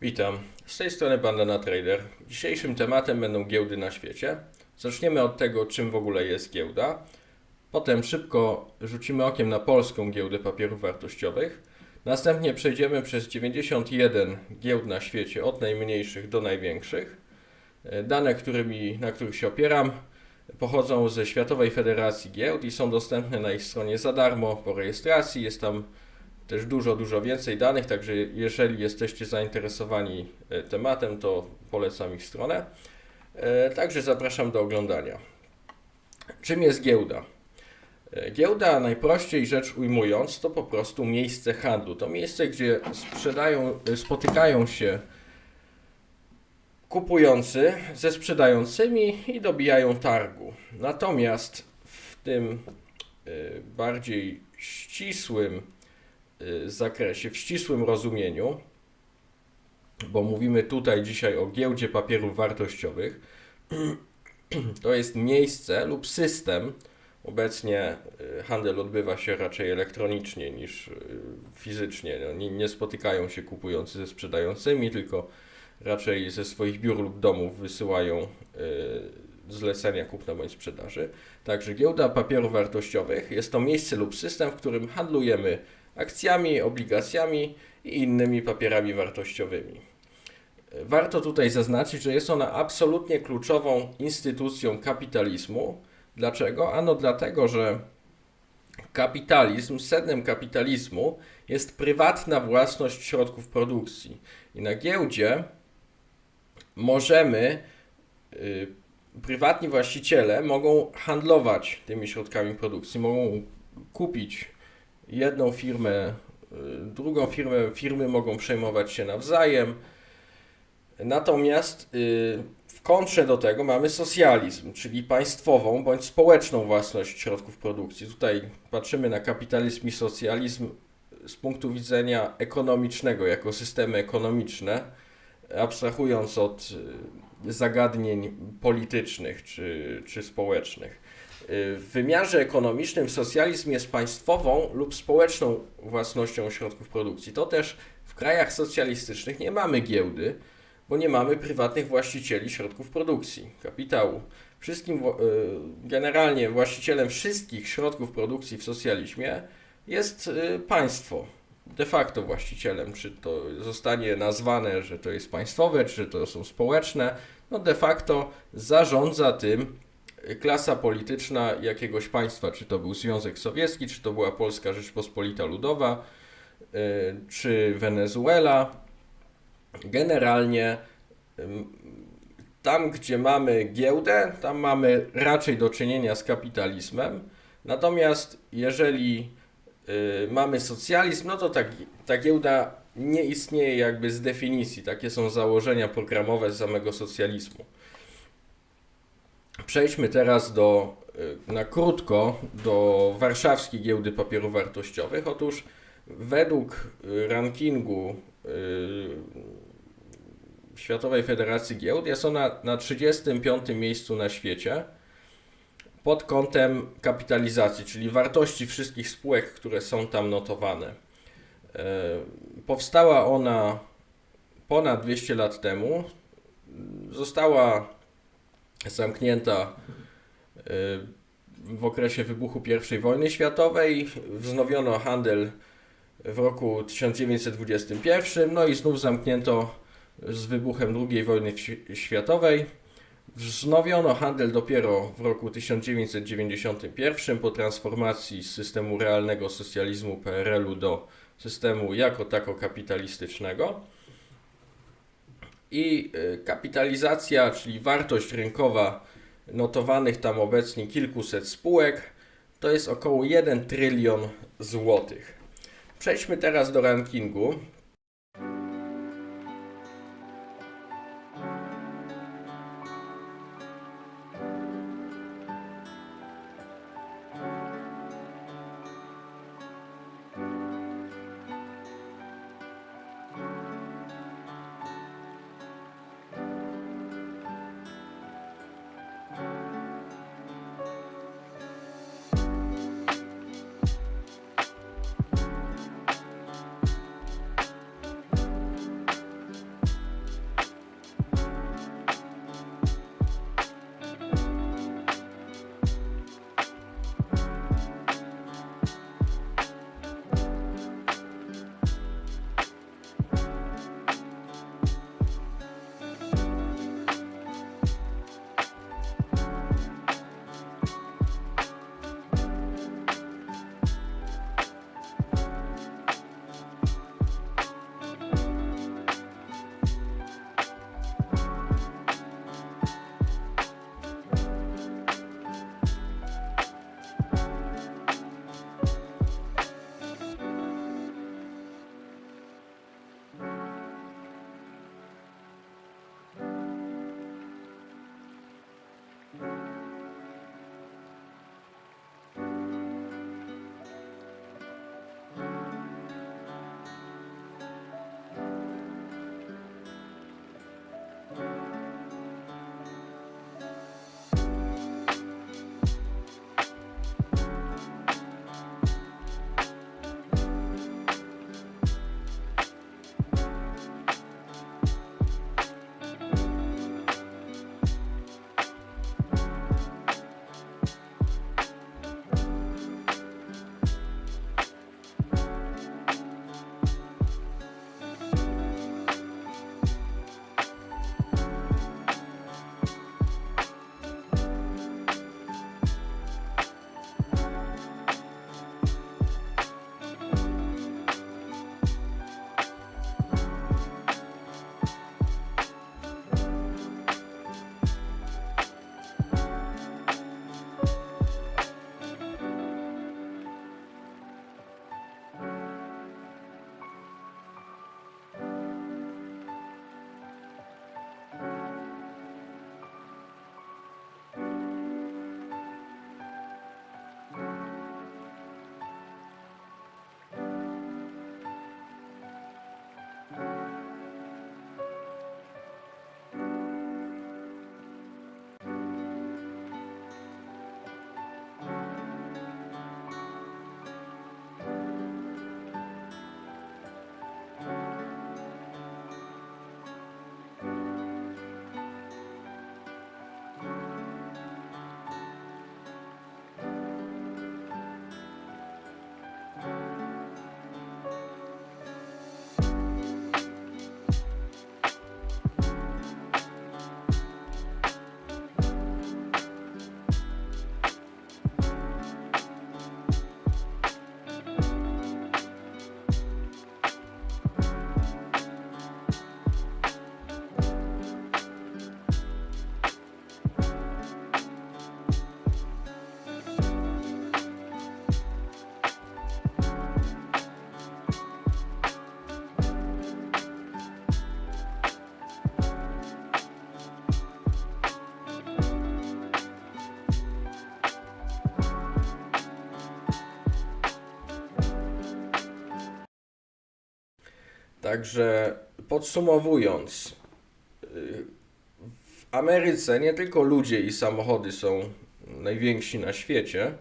Witam, z tej strony Bandana Trader. Dzisiejszym tematem będą giełdy na świecie. Zaczniemy od tego, czym w ogóle jest giełda. Potem szybko rzucimy okiem na polską giełdę papierów wartościowych. Następnie przejdziemy przez 91 giełd na świecie, od najmniejszych do największych. Dane, którymi, na których się opieram, pochodzą ze Światowej Federacji Giełd i są dostępne na ich stronie za darmo po rejestracji. Jest tam też dużo, dużo więcej danych, także jeżeli jesteście zainteresowani e, tematem, to polecam ich stronę. E, Także zapraszam do oglądania. Czym jest giełda? E, Giełda, najprościej rzecz ujmując, to po prostu miejsce handlu. To miejsce, gdzie sprzedają, spotykają się kupujący ze sprzedającymi i dobijają targu. Natomiast w tym bardziej ścisłym zakresie, w ścisłym rozumieniu, bo mówimy tutaj dzisiaj o giełdzie papierów wartościowych, to jest miejsce lub system. Obecnie y, handel odbywa się raczej elektronicznie niż y, fizycznie. No, nie, nie spotykają się kupujący ze sprzedającymi, tylko raczej ze swoich biur lub domów wysyłają y, zlecenia kupna bądź sprzedaży. Także giełda papierów wartościowych jest to miejsce lub system, w którym handlujemy akcjami, obligacjami i innymi papierami wartościowymi. Warto tutaj zaznaczyć, że jest ona absolutnie kluczową instytucją kapitalizmu. Dlaczego? Ano dlatego, że kapitalizm, sednem kapitalizmu jest prywatna własność środków produkcji. I na giełdzie możemy, y, prywatni właściciele mogą handlować tymi środkami produkcji, mogą kupić jedną firmę, y, drugą firmę, firmy mogą przejmować się nawzajem. Natomiast y, w kontrze do tego mamy socjalizm, czyli państwową bądź społeczną własność środków produkcji. Tutaj patrzymy na kapitalizm i socjalizm z punktu widzenia ekonomicznego, jako systemy ekonomiczne, abstrahując od y, zagadnień politycznych czy, czy społecznych. W wymiarze ekonomicznym socjalizm jest państwową lub społeczną własnością środków produkcji. To też w krajach socjalistycznych nie mamy giełdy, bo nie mamy prywatnych właścicieli środków produkcji, kapitału. Wszystkim, y, generalnie właścicielem wszystkich środków produkcji w socjalizmie jest y, państwo. De facto właścicielem, czy to zostanie nazwane, że to jest państwowe, czy to są społeczne, no de facto zarządza tym klasa polityczna jakiegoś państwa, czy to był Związek Sowiecki, czy to była Polska Rzeczpospolita Ludowa, y, czy Wenezuela. Generalnie tam, gdzie mamy giełdę, tam mamy raczej do czynienia z kapitalizmem. Natomiast jeżeli y, mamy socjalizm, no to ta, ta giełda nie istnieje jakby z definicji. Takie są założenia programowe z samego socjalizmu. Przejdźmy teraz do, y, na krótko do warszawskiej giełdy papierów wartościowych. Otóż według y, rankingu y, Światowej Federacji Giełd jest ona na 35 miejscu na świecie pod kątem kapitalizacji, czyli wartości wszystkich spółek, które są tam notowane. Powstała ona ponad 200 lat temu. Została zamknięta y, w okresie wybuchu I wojny światowej. Wznowiono handel w roku 1921, no i znów zamknięto z wybuchem II wojny światowej. Wznowiono handel dopiero w roku 1991 po transformacji z systemu realnego socjalizmu PRL-u do systemu jako tako kapitalistycznego. I y, kapitalizacja, czyli wartość rynkowa notowanych tam obecnie kilkuset spółek, to jest około 1 trylion złotych. Przejdźmy teraz do rankingu. Także podsumowując, y, w Ameryce nie tylko ludzie i samochody są najwięksi na świecie,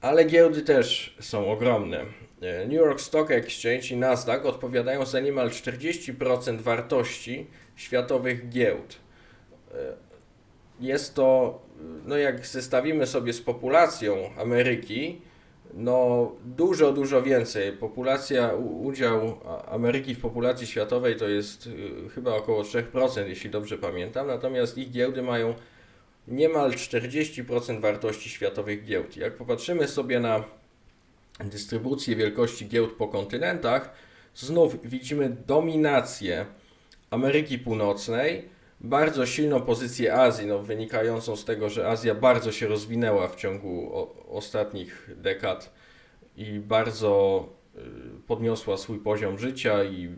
ale giełdy też są ogromne. E, New York Stock Exchange i Nasdaq odpowiadają za niemal 40% wartości światowych giełd. E, Jest to, no jak zestawimy sobie z populacją Ameryki, no dużo, dużo więcej. Populacja, udział Ameryki w populacji światowej to jest y, chyba około 3%, jeśli dobrze pamiętam, natomiast ich giełdy mają niemal 40% wartości światowych giełd. Jak popatrzymy sobie na dystrybucję wielkości giełd po kontynentach, znów widzimy dominację Ameryki Północnej, bardzo silną pozycję Azji, no, wynikającą z tego, że Azja bardzo się rozwinęła w ciągu o, ostatnich dekad i bardzo y, podniosła swój poziom życia i y,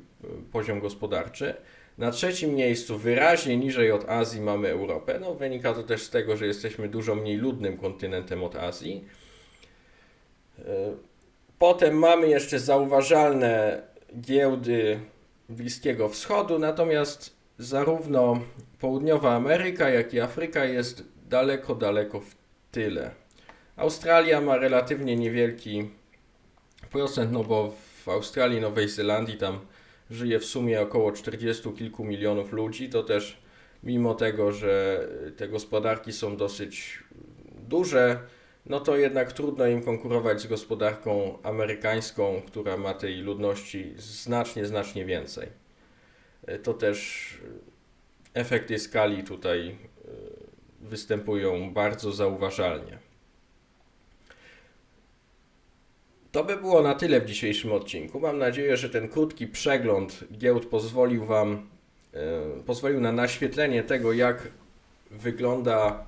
poziom gospodarczy. Na trzecim miejscu, wyraźnie niżej od Azji, mamy Europę. No, wynika to też z tego, że jesteśmy dużo mniej ludnym kontynentem od Azji. Y, Potem mamy jeszcze zauważalne giełdy Bliskiego Wschodu, natomiast zarówno Południowa Ameryka, jak i Afryka jest daleko, daleko w tyle. Australia ma relatywnie niewielki procent, no bo w Australii, Nowej Zelandii tam żyje w sumie około 40 kilku milionów ludzi, to też mimo tego, że te gospodarki są dosyć duże, no to jednak trudno im konkurować z gospodarką amerykańską, która ma tej ludności znacznie, znacznie więcej. E, To też efekty skali tutaj e, występują bardzo zauważalnie. To by było na tyle w dzisiejszym odcinku. Mam nadzieję, że ten krótki przegląd giełd pozwolił Wam, e, pozwolił na naświetlenie tego, jak wygląda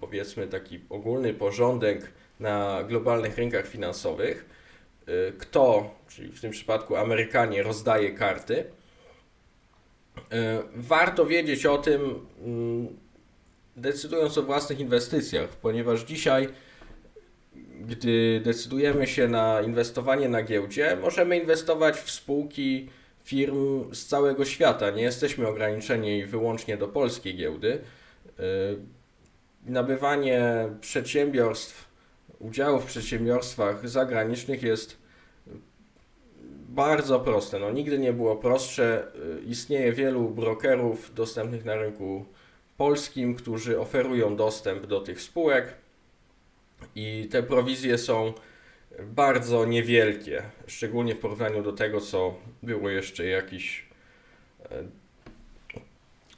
powiedzmy taki ogólny porządek na globalnych rynkach finansowych. Kto, czyli w tym przypadku Amerykanie, rozdaje karty. Y, Warto wiedzieć o tym, mm, decydując o własnych inwestycjach, ponieważ dzisiaj, gdy decydujemy się na inwestowanie na giełdzie, możemy inwestować w spółki firm z całego świata. Nie jesteśmy ograniczeni wyłącznie do polskiej giełdy. Y, nabywanie przedsiębiorstw, udziałów w przedsiębiorstwach zagranicznych jest bardzo proste. No, nigdy nie było prostsze. Y, Istnieje wielu brokerów dostępnych na rynku polskim, którzy oferują dostęp do tych spółek i te prowizje są bardzo niewielkie, szczególnie w porównaniu do tego, co było jeszcze jakiś e,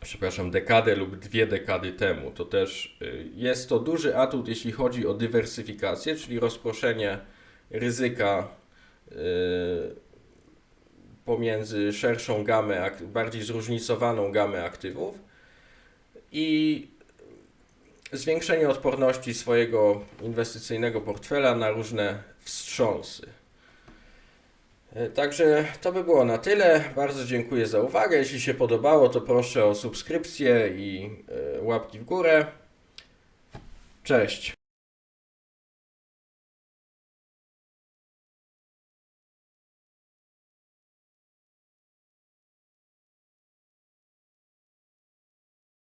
przepraszam, dekadę lub dwie dekady temu. To też y, jest to duży atut, jeśli chodzi o dywersyfikację, czyli rozproszenie ryzyka y, pomiędzy szerszą gamę, bardziej zróżnicowaną gamę aktywów i zwiększenie odporności swojego inwestycyjnego portfela na różne wstrząsy. E, Także to by było na tyle. Bardzo dziękuję za uwagę. Jeśli się podobało, to proszę o subskrypcję i e, łapki w górę. Cześć.